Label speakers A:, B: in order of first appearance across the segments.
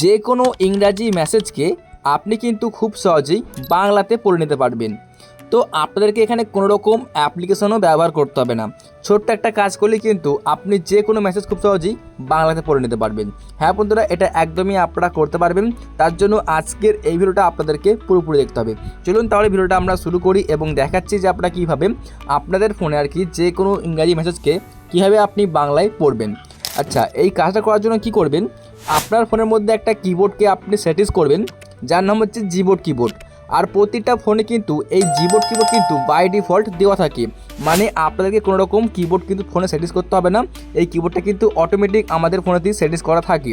A: যে কোনো ইংরাজি মেসেজকে আপনি কিন্তু খুব সহজেই বাংলাতে পড়ে নিতে পারবেন। তো আপনাদেরকে এখানে কোনো রকম অ্যাপ্লিকেশনও ব্যবহার করতে হবে না। ছোট্ট একটা কাজ করলে কিন্তু আপনি যে কোনো মেসেজ খুব সহজেই বাংলাতে পড়ে নিতে পারবেন। হ্যাঁ বন্ধুরা, এটা একদমই আপনারা করতে পারবেন। তার জন্য আজকের এই ভিডিওটা আপনাদেরকে পুরোপুরি দেখতে হবে। চলুন তাহলে ভিডিওটা আমরা শুরু করি এবং দেখাচ্ছি যে আপনারা কীভাবে আপনাদের ফোনে আর কি যে কোনো ইংরাজি মেসেজকে কীভাবে আপনি বাংলায় পড়বেন। আচ্ছা এই কাজটা করার জন্য কি করবেন? আপনার ফোনের মধ্যে একটা কিবোর্ডকে আপনি সেটিংস করবেন, যার নাম হচ্ছে জিবোর্ড কিবোর্ড আর প্রতিটা ফোনে কিন্তু এই জিবোর্ড কিবোর্ড কিন্তু বাই ডিফল্ট দেওয়া থাকে। মানে আপনাদেরকে কোনো রকম কিবোর্ড কিন্তু ফোনে সেটিংস করতে হবে না। এই কিবোর্ডটা কিন্তু অটোমেটিক আমাদের ফোনেতেই সেটিংস করা থাকে।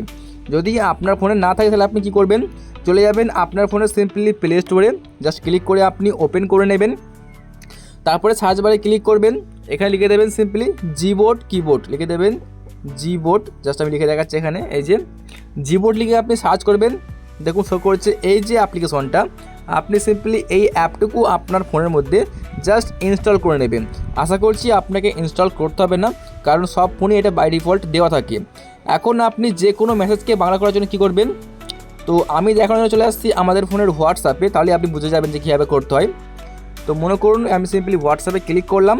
A: যদি আপনার ফোনে না থাকে, তাহলে আপনি কি করবেন? চলে যাবেন আপনার ফোনে সিম্পলি প্লে স্টোরে জাস্ট ক্লিক করে আপনি ওপেন করে নেবেন। তারপরে সার্চ বারে ক্লিক করবেন। এখানে লিখে দেবেন সিম্পলি জিবোর্ড কিবোর্ড লিখে দেবেন জিবোর্ড জাস্ট আমি লিখে দেখাচ্ছি এখানে, এই যে জিবোর্ড লিখে আপনি সার্চ করবেন, দেখুন শো করছে এই যে অ্যাপ্লিকেশনটা আপনি সিম্পলি এই অ্যাপটুকু আপনার ফোনের মধ্যে জাস্ট ইনস্টল করে নেবেন। আশা করছি আপনাকে ইনস্টল করতে হবে না, কারণ সব ফোনে এটা বাই ডিফল্ট দেওয়া থাকে। এখন আপনি যে কোনো মেসেজকে বাংলা করার জন্য কী করবেন? তো আমি দেখানোর চলে আসছি আমাদের ফোনের হোয়াটসঅ্যাপে তাহলে আপনি বুঝে যাবেন যে কীভাবে করতে হয়। তো মনে করুন, আমি সিম্পলি হোয়াটসঅ্যাপে ক্লিক করলাম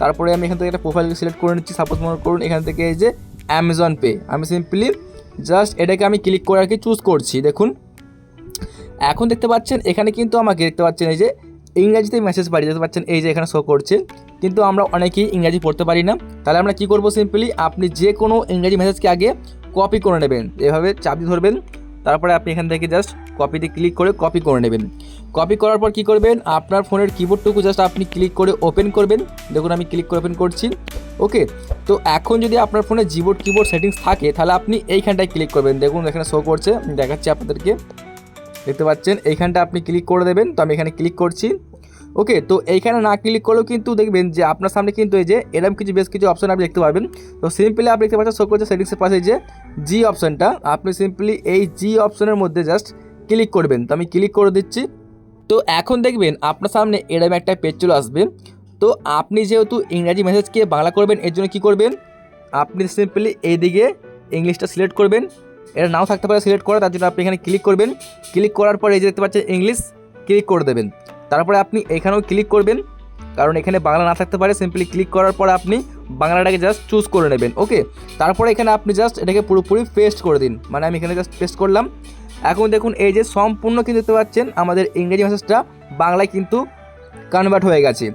A: তারপরে আমি এখান থেকে একটা প্রোফাইল সিলেক্ট করে নিচ্ছি সাপোজ মনে করুন এখান থেকে এই যে অ্যামাজন পে আমি সিম্পলি জাস্ট এটাকে আমি ক্লিক করে আর কি চুজ করছি, দেখুন। এখন দেখতে পাচ্ছেন, এখানে কিন্তু আমাকে দেখতে পাচ্ছেন এই যে ইংরাজিতে মেসেজ পাঠিয়ে দেখতে পাচ্ছেন, এই যে এখানে শো করছে। কিন্তু আমরা অনেকেই ইংরাজি পড়তে পারি না। তাহলে আমরা কি করব সিম্পলি আপনি যে কোনো ইংরাজি মেসেজকে আগে কপি করে নেবেন। এভাবে চাপি ধরবেন। তারপরে আপনি এখান থেকে জাস্ট কপিতে ক্লিক করে কপি করে নেবেন। কপি করার পর কি করবেন? আপনার ফোনের কিবোর্ডটুকু জাস্ট আপনি ক্লিক করে ওপেন করবেন। দেখুন আমি ক্লিক করে ওপেন করছি। ওকে তো এখন যদি আপনার ফোনে জিবোর্ড কিবোর্ড সেটিংস থাকে, তাহলে আপনি এইখানটায় ক্লিক করবেন। দেখুন এখানে শো করছে দেখাচ্ছি আপনাদেরকে। দেখতে পাচ্ছেন? এইখানটা আপনি ক্লিক করে দেবেন। তো আমি এখানে ক্লিক করছি। ওকে তো এইখানে না ক্লিক করলেও কিন্তু দেখবেন যে আপনার সামনে কিন্তু এই যে এরকম কিছু বেশ কিছু অপশন আপনি দেখতে পাবেন। তো সিম্পলি আপনি দেখতে পাচ্ছেন শো করছে সেটিংসের পাশে যে জি অপশনটা আপনি সিম্পলি এই জি অপশনের মধ্যে জাস্ট ক্লিক করবেন। তো আমি ক্লিক করে দিচ্ছি। তো এখন দেখবেন আপনার সামনে এরম একটা পেজ চলে আসবে। তো আপনি যেহেতু ইংরাজি মেসেজকে বাংলা করবেন, এর জন্য কী করবেন? আপনি সিম্পলি এইদিকে ইংলিশটা সিলেক্ট করবেন। এটা নাও থাকতে পারে সিলেক্ট করা, তার জন্য আপনি এখানে ক্লিক করবেন। ক্লিক করার পরে এই যে দেখতে পাচ্ছেন ইংলিশ ক্লিক করে দেবেন। তারপরে আপনি এখানেও ক্লিক করবেন। কারণ এখানে বাংলা না থাকতে পারে সিম্পলি ক্লিক করার পর আপনি বাংলাটাকে জাস্ট চুজ করে নেবেন ওকে তারপরে এখানে আপনি জাস্ট এটাকে পুরোপুরি পেস্ট করে দিন। মানে আমি এখানে জাস্ট পেস্ট করলাম। এখন দেখুন এই যে সম্পূর্ণ কিন্তু দেখতে পাচ্ছেন আমাদের ইংরেজি মেসেজটা বাংলায় কিন্তু কনভার্ট হয়ে গেছে।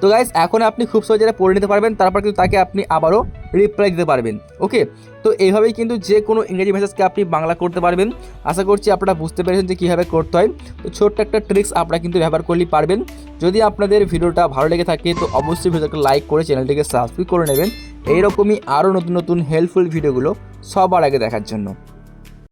A: তো গাইজ এখন আপনি খুব সহজে এটা পড়ে নিতে পারবেন, তারপর কিন্তু তাকে আপনি আবারও রিপ্লাই দিতে পারবেন ওকে তো এইভাবেই কিন্তু যে কোনো ইংরেজি মেসেজকে আপনি বাংলা করতে পারবেন। আশা করছি আপনারা বুঝতে পেরেছেন যে কীভাবে করতে হয়। তো ছোট্ট একটা ট্রিক্স আপনারা কিন্তু ব্যবহার করলেই পারবেন। যদি আপনাদের ভিডিওটা ভালো লেগে থাকে, তো অবশ্যই ভিডিওটাকে লাইক করে চ্যানেলটিকে সাবস্ক্রাইব করে নেবেন। এইরকমই আরও নতুন নতুন হেল্পফুল ভিডিওগুলো সবার আগে দেখার জন্য।